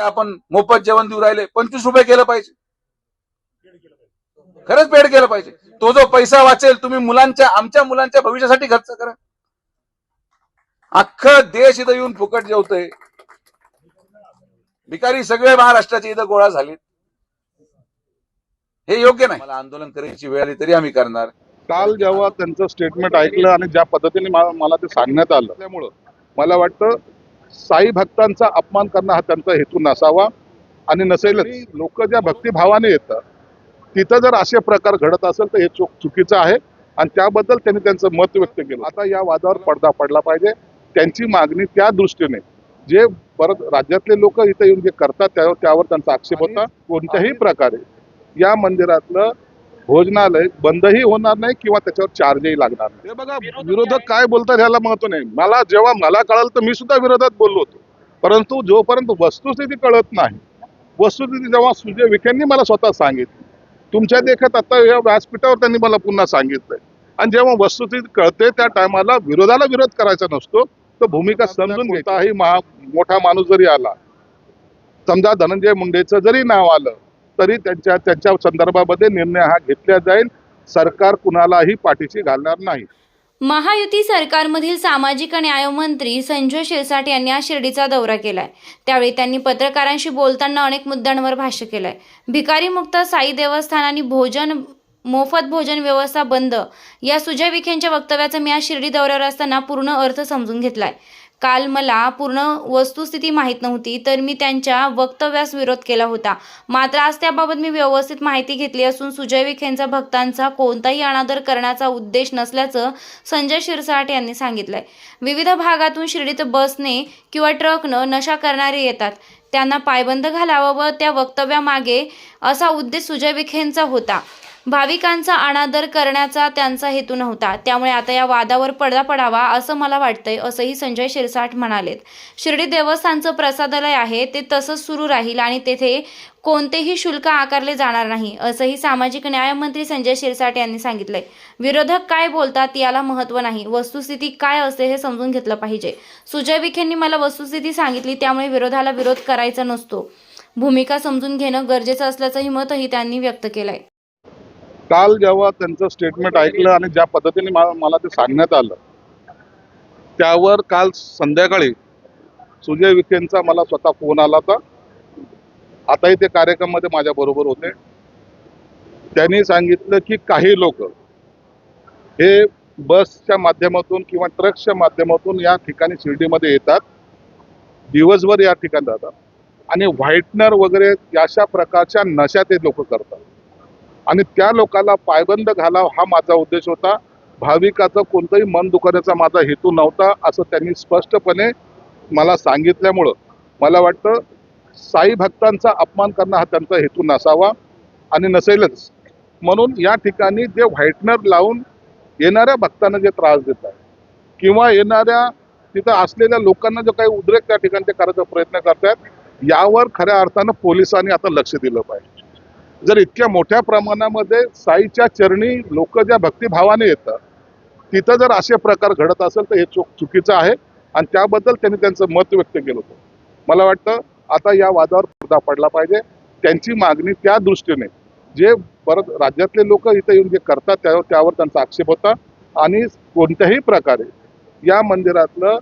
ते आपण मोफत जेवण देऊ राहिले पंचवीस रुपये केलं पाहिजे. खरंच पेड केलं पाहिजे. तो जो पैसा वाचेल तुम्ही मुलांच्या आमच्या मुलांच्या भविष्यासाठी खर्च करा. अख्खं देश इथं येऊन फुकट जेवतोय. भिकारी सगळे महाराष्ट्राचे इथं गोळा झाले हे योग्य नाही. मला आंदोलन करायची वेळ आली तरी आम्ही करणार. काल जेव्हा त्यांचं स्टेटमेंट ऐकलं आणि ज्या पद्धतीने मला ते सांगण्यात आलं त्यामुळं मला वाटतं साई भक्तांचा अपमान करणं हा त्यांचा हेतू नसावा आणि नसेलच लोक ज्या भक्तिभावाने येतात तिथं जर असे प्रकार घडत असेल तर हे चूक चुकीचं आहे आणि त्याबद्दल त्यांनी त्यांचं मत व्यक्त केलं. आता या वादावर पडदा पडला पाहिजे. त्यांची मागणी त्या दृष्टीने जे परत राज्यातले लोक इथे येऊन जे करतात त्यावर त्यावर त्यांचा आक्षेप होता. कोणत्याही प्रकारे या मंदिरातलं भोजनालय बंदही होणार नाही किंवा त्याच्यावर चार्जही लागणार नाही. हे बघा विरोधक काय? बोलतात ह्याला महत्त्व नाही. मला जेव्हा मला कळलं तर मी सुद्धा विरोधात बोललो होतो. परंतु जोपर्यंत वस्तुस्थिती कळत नाही वस्तुस्थिती जेव्हा सुजय विखेंनी मला स्वतः सांगितली तुमच्या देखत आता या व्यासपीठावर त्यांनी मला पुन्हा सांगितलंय. आणि जेव्हा वस्तुस्थिती कळते त्या टायमाला विरोधाला विरोध करायचा नसतो तर भूमिका समजून घेताही महा मोठा माणूस जरी आला समजा धनंजय मुंडेचं जरी नाव आलं तरी त्यांच्या त्यांच्या संदर्भामध्ये निर्णय हा घेतला जाईल. सरकार कुणालाही पाठीशी घालणार नाही. महायुती सरकारमधील सामाजिक न्याय मंत्री संजय शिरसाट यांनी आज शिर्डीचा दौरा केलाय. त्यावेळी त्यांनी पत्रकारांशी बोलताना अनेक मुद्द्यांवर भाष्य केलंय. भिकारीमुक्त साई देवस्थान आणि भोजन मोफत भोजन व्यवस्था बंद या सुजय विखेंच्या वक्तव्याचा मी आज शिर्डी दौऱ्यावर असताना पूर्ण अर्थ समजून घेतलाय. काल मला पूर्ण वस्तुस्थिती माहीत नव्हती तर मी त्यांच्या वक्तव्यास विरोध केला होता. मात्र आज त्याबाबत मी व्यवस्थित माहिती घेतली असून सुजय विखेंचा भक्तांचा कोणताही अनादर करण्याचा उद्देश नसल्याचं संजय शिरसाट यांनी सांगितलंय. विविध भागातून शिर्डीत बसने किंवा ट्रकनं नशा करणारे येतात. त्यांना पायबंद घालावं व त्या वक्तव्यामागे असा उद्देश सुजय विखेंचा होता. भाविकांचा अनादर करण्याचा त्यांचा हेतू नव्हता. त्यामुळे आता या वादावर पडदा पडावा असं मला वाटतंय असंही संजय शिरसाट म्हणालेत. शिर्डी देवस्थानचं प्रसादालय आहे ते तसंच सुरू राहील आणि तेथे कोणतेही शुल्क आकारले जाणार नाही असंही सामाजिक न्यायमंत्री संजय शिरसाट यांनी सांगितलंय. विरोधक काय बोलतात याला महत्त्व नाही वस्तुस्थिती काय असते हे समजून घेतलं पाहिजे. सुजय विखेंनी मला वस्तुस्थिती सांगितली त्यामुळे विरोधाला विरोध करायचा नसतो. भूमिका समजून घेणं गरजेचं असल्याचंही मतही त्यांनी व्यक्त केलंय. काल जेव्हा त्यांचं स्टेटमेंट ऐकलं आणि ज्या पद्धतीने मला ते सांगण्यात आलं त्यावर काल संध्याकाळी सुजय विखेंचा मला स्वतः फोन आला होता. आताही ते कार्यक्रममध्ये माझ्या बरोबर होते. त्यांनी सांगितलं की काही लोक हे बसच्या माध्यमातून किंवा ट्रक्सच्या माध्यमातून या ठिकाणी शिर्डीमध्ये येतात दिवसभर या ठिकाणी जातात आणि व्हाईटनर वगैरे अशा प्रकारच्या नशा ते लोक करतात. आणि त्या लोकांना पायबंद घालाव हा माझा उद्देश होता. भाविकाचं कोणतंही मन दुखवण्याचा माझा हेतू नव्हता असं त्यांनी स्पष्टपणे मला सांगितल्यामुळं मला वाटतं साई भक्तांचा अपमान करणं हा त्यांचा हेतू नसावा. आणि नसेलच म्हणून या ठिकाणी जे व्हाईटनर लावून येणाऱ्या भक्तांना जे त्रास देत आहे किंवा येणाऱ्या तिथं असलेल्या लोकांना जो काही उद्रेक त्या ठिकाणी ते करायचा प्रयत्न करतायत यावर खऱ्या अर्थानं पोलिसांनी आता लक्ष दिलं पाहिजे. जर इतक्या मोठ्या प्रमाणामध्ये साईच्या चरणी लोक ज्या भक्तिभावाने येतात तिथं जर असे प्रकार घडत असेल तर हे चूक चुकीचं आहे आणि त्याबद्दल त्यांनी त्यांचं मत व्यक्त केलं होतं. मला वाटतं आता या वादावर पडदा पडला पाहिजे. त्यांची मागणी त्या दृष्टीने जे परत राज्यातले लोक इथं येऊन जे करतात त्यावर त्यावर त्यांचा आक्षेप होता. आणि कोणत्याही प्रकारे या मंदिरातलं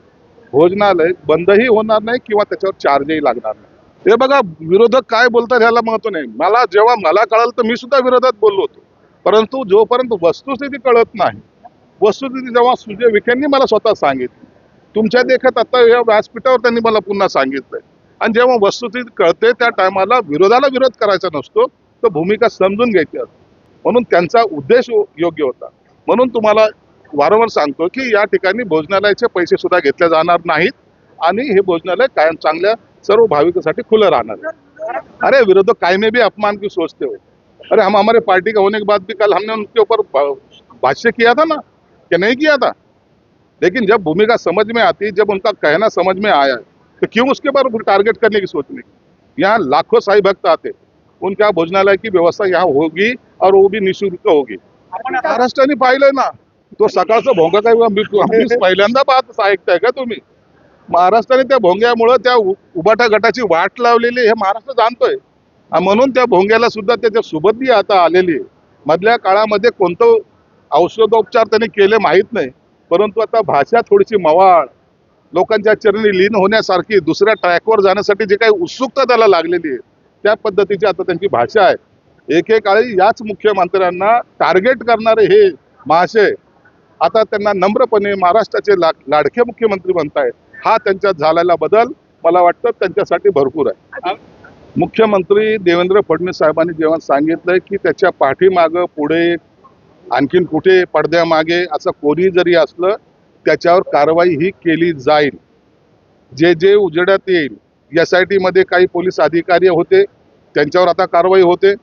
भोजनालय बंदही होणार नाही किंवा त्याच्यावर चार्जही लागणार नाही. हे बघा विरोधक काय बोलतात ह्याला महत्त्व नाही. मला जेव्हा मला कळलं तर मी सुद्धा विरोधात बोललो होतो. परंतु जोपर्यंत वस्तुस्थिती कळत नाही वस्तुस्थिती जेव्हा सुजय विखेंनी मला स्वतः सांगितली तुमच्या देखत आता या व्यासपीठावर त्यांनी मला पुन्हा सांगितलंय. आणि जेव्हा वस्तुस्थिती कळते त्या टायमाला विरोधाला विरोध करायचा नसतो तर भूमिका समजून घ्यायची असते. म्हणून त्यांचा उद्देश योग्य होता. म्हणून तुम्हाला वारंवार सांगतो की या ठिकाणी भोजनालयाचे पैसे सुद्धा घेतले जाणार नाहीत. आणि हे भोजनालय कायम चांगल्या सर्व भाविकांसाठी खुलं राहणार है अरे, विरोधक काय में भी अपमान की सोचते हो? अरे, हम हमारे पार्टी का होने के बाद भी कल हमने उनके ऊपर भाष्य किया था ना, कि नहीं किया था? लेकिन जब भूमिका समझ में आती, जब उनका कहना समझ में आया तो क्यों उसके ऊपर टारगेट करने की सोचने की यहाँ लाखों साई भक्त आते। उनका भोजनालय की व्यवस्था यहाँ होगी और वो भी निःशुल्क होगी। महाराष्ट्र महाराष्ट्राने पाहिलंय ना तो सकाळचा भोंगा काय आम्ही पहिल्यांदा पाहत ऐकताय का तुम्ही? महाराष्ट्राने त्या भोंग्यामुळं त्या उ- उबाटा गटाची वाट लावलेली हे महाराष्ट्र जाणतोय. म्हणून त्या भोंग्याला सुद्धा त्याच्या सुबत्ती आता आलेली आहे. मधल्या काळामध्ये कोणतं औषधोपचार त्यांनी केले माहीत नाही. परंतु आता भाषा थोडीशी मवाळ लोकांच्या चरणी लीन होण्यासारखी दुसऱ्या ट्रॅकवर जाण्यासाठी जी काही उत्सुकता त्याला लागलेली आहे त्या पद्धतीची आता त्यांची भाषा आहे. एकेकाळी याच मुख्यमंत्र्यांना टार्गेट करणारे हे महाशय आता त्यांना नम्रपणे महाराष्ट्राचे ला लाडके मुख्यमंत्री म्हणतायत. हा त्यांच्यात झालेला बदल मला वाटतं त्यांच्यासाठी भरपूर आहे. मुख्यमंत्री देवेंद्र फडणवीस साहेबांनी जेव्हा सांगितलंय की त्याच्या पाठीमागं पुढे आणखीन कुठे पडद्यामागे असं कोणी जरी असलं त्याच्यावर कारवाई ही केली जाईल. जे जे उजेडात येईल एस आय टीमध्ये काही पोलीस अधिकारी होते त्यांच्यावर आता कारवाई होते.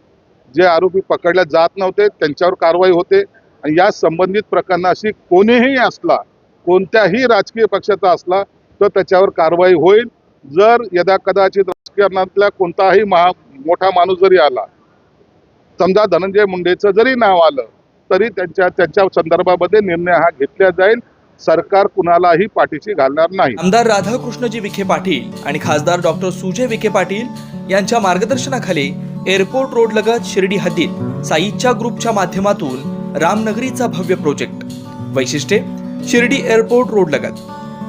जे आरोपी पकडल्या जात नव्हते त्यांच्यावर कारवाई होते. आणि या संबंधित प्रकरणाशी कोणीही असला कोणत्याही राजकीय पक्षाचा असला तर त्याच्यावर कारवाई होईल. जर यदा कदाचित राजकारणातल्या कोणताही महा मोठा माणूस जरी आला समजा धनंजय मुंडेचं जरी नाव आलं तरी त्यांच्या त्यांच्या संदर्भामध्ये निर्णय हा घेतला जाईल. सरकार कुणालाही पाठीशी घालणार नाही. आमदार राधाकृष्णजी विखे पाटील आणि खासदार डॉक्टर सुजय विखे पाटील यांच्या मार्गदर्शनाखाली एअरपोर्ट रोड लगत शिर्डी हद्दीत साईच्या ग्रुपच्या माध्यमातून रामनगरीचा भव्य प्रोजेक्ट. वैशिष्ट्ये शिर्डी एअरपोर्ट रोड लगत.